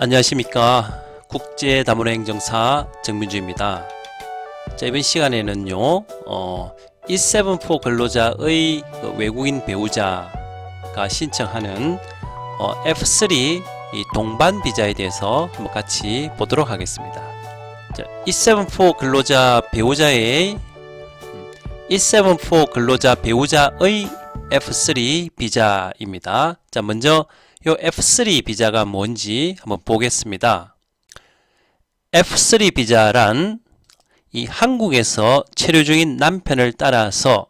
안녕하십니까 국제다문화 행정사 정민주입니다. 자 이번 시간에는요 어, E74 근로자의 그 외국인 배우자가 신청하는 어, F3 이 동반 비자에 대해서 한번 같이 보도록 하겠습니다. 자, E74 근로자 배우자의 음, E74 근로자 배우자의 F3 비자입니다. 자 먼저 요 F3 비자가 뭔지 한번 보겠습니다. F3 비자란 이 한국에서 체류 중인 남편을 따라서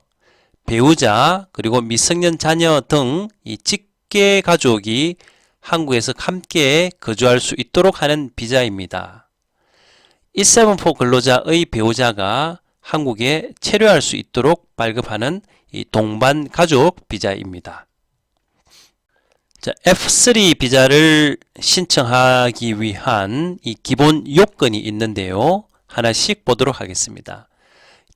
배우자 그리고 미성년 자녀 등 이 직계 가족이 한국에서 함께 거주할 수 있도록 하는 비자입니다. E74 근로자의 배우자가 한국에 체류할 수 있도록 발급하는 이 동반 가족 비자입니다. 자, F3 비자를 신청하기 위한 이 기본 요건이 있는데요. 하나씩 보도록 하겠습니다.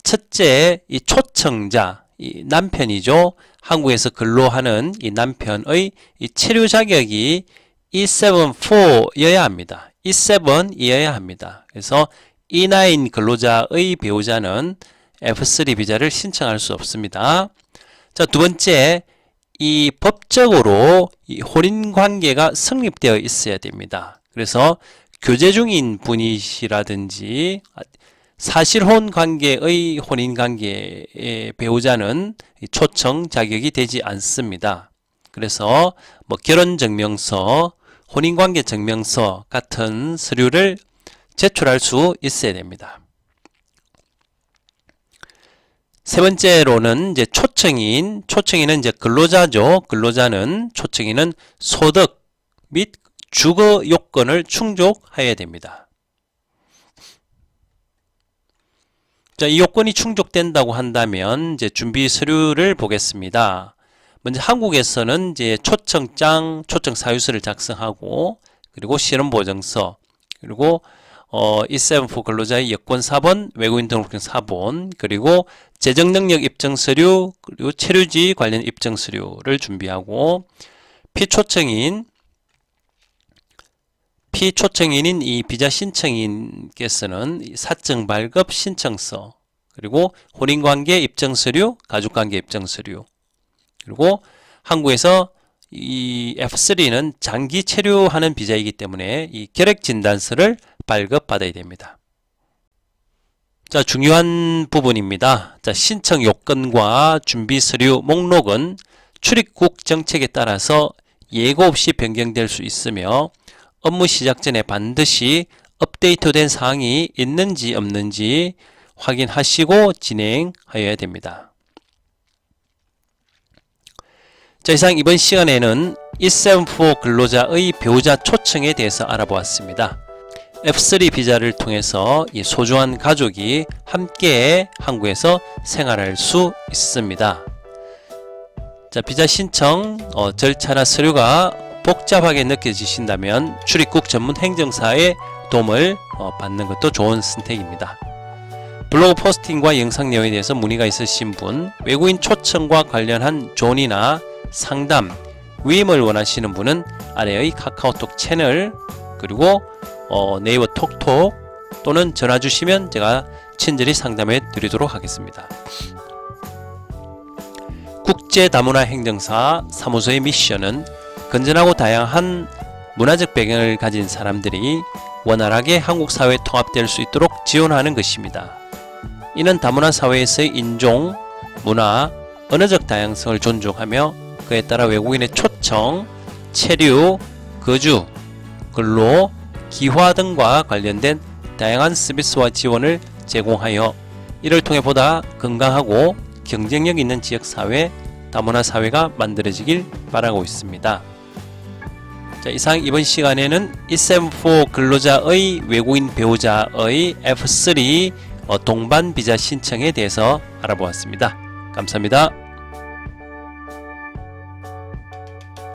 첫째, 이 초청자, 이 남편이죠. 한국에서 근로하는 이 남편의 이 체류 자격이 E74여야 합니다. E7이어야 합니다. 그래서 E9 근로자의 배우자는 F3 비자를 신청할 수 없습니다. 자, 두 번째, 이 법적으로 이 혼인 관계가 성립되어 있어야 됩니다. 그래서 교제 중인 분이시라든지 사실혼 관계의 혼인 관계의 배우자는 이 초청 자격이 되지 않습니다. 그래서 뭐 결혼 증명서, 혼인 관계 증명서 같은 서류를 제출할 수 있어야 됩니다. 세 번째로는 이제 초청인, 초청인은 이제 근로자죠. 근로자는 초청인은 소득 및 주거 요건을 충족해야 됩니다. 자, 이 요건이 충족된다고 한다면 이제 준비 서류를 보겠습니다. 먼저 한국에서는 이제 초청장, 초청 사유서를 작성하고 그리고 실험 보증서 그리고 어, E74 근로자의 여권 4번, 외국인 등록증 4번, 그리고 재정 능력 입증 서류, 그리고 체류지 관련 입증 서류를 준비하고 피초청인 피초청인인 이 비자 신청인께서는 이 사증 발급 신청서, 그리고 혼인관계 입증 서류, 가족관계 입증 서류, 그리고 한국에서 이 F3는 장기 체류하는 비자이기 때문에 이 결핵 진단서를 발급받아야 됩니다. 자, 중요한 부분입니다. 자, 신청 요건과 준비 서류 목록은 출입국 정책에 따라서 예고 없이 변경될 수 있으며 업무 시작 전에 반드시 업데이트된 사항이 있는지 없는지 확인하시고 진행하여야 됩니다. 자, 이상 이번 시간에는 E74 근로자의 배우자 초청에 대해서 알아보았습니다. F3 비자를 통해서 이 소중한 가족이 함께 한국에서 생활할 수 있습니다. 자, 비자 신청 어, 절차나 서류가 복잡하게 느껴지신다면 출입국 전문 행정사의 도움을 어, 받는 것도 좋은 선택입니다. 블로그 포스팅과 영상 내용에 대해서 문의가 있으신 분, 외국인 초청과 관련한 존이나 상담, 위임을 원하시는 분은 아래의 카카오톡 채널 그리고 어, 네이버 톡톡 또는 전화 주시면 제가 친절히 상담해 드리도록 하겠습니다. 국제 다문화 행정사 사무소의 미션은 건전하고 다양한 문화적 배경을 가진 사람들이 원활하게 한국 사회에 통합될 수 있도록 지원하는 것입니다. 이는 다문화 사회에서의 인종, 문화, 언어적 다양성을 존중하며 그에 따라 외국인의 초청, 체류, 거주, 근로, 기화 등과 관련된 다양한 서비스와 지원을 제공하여 이를 통해 보다 건강하고 경쟁력 있는 지역 사회, 다문화 사회가 만들어지길 바라고 있습니다. 자, 이상 이번 시간에는 E74 근로자의 외국인 배우자의 F3 어, 동반 비자 신청에 대해서 알아보았습니다. 감사합니다.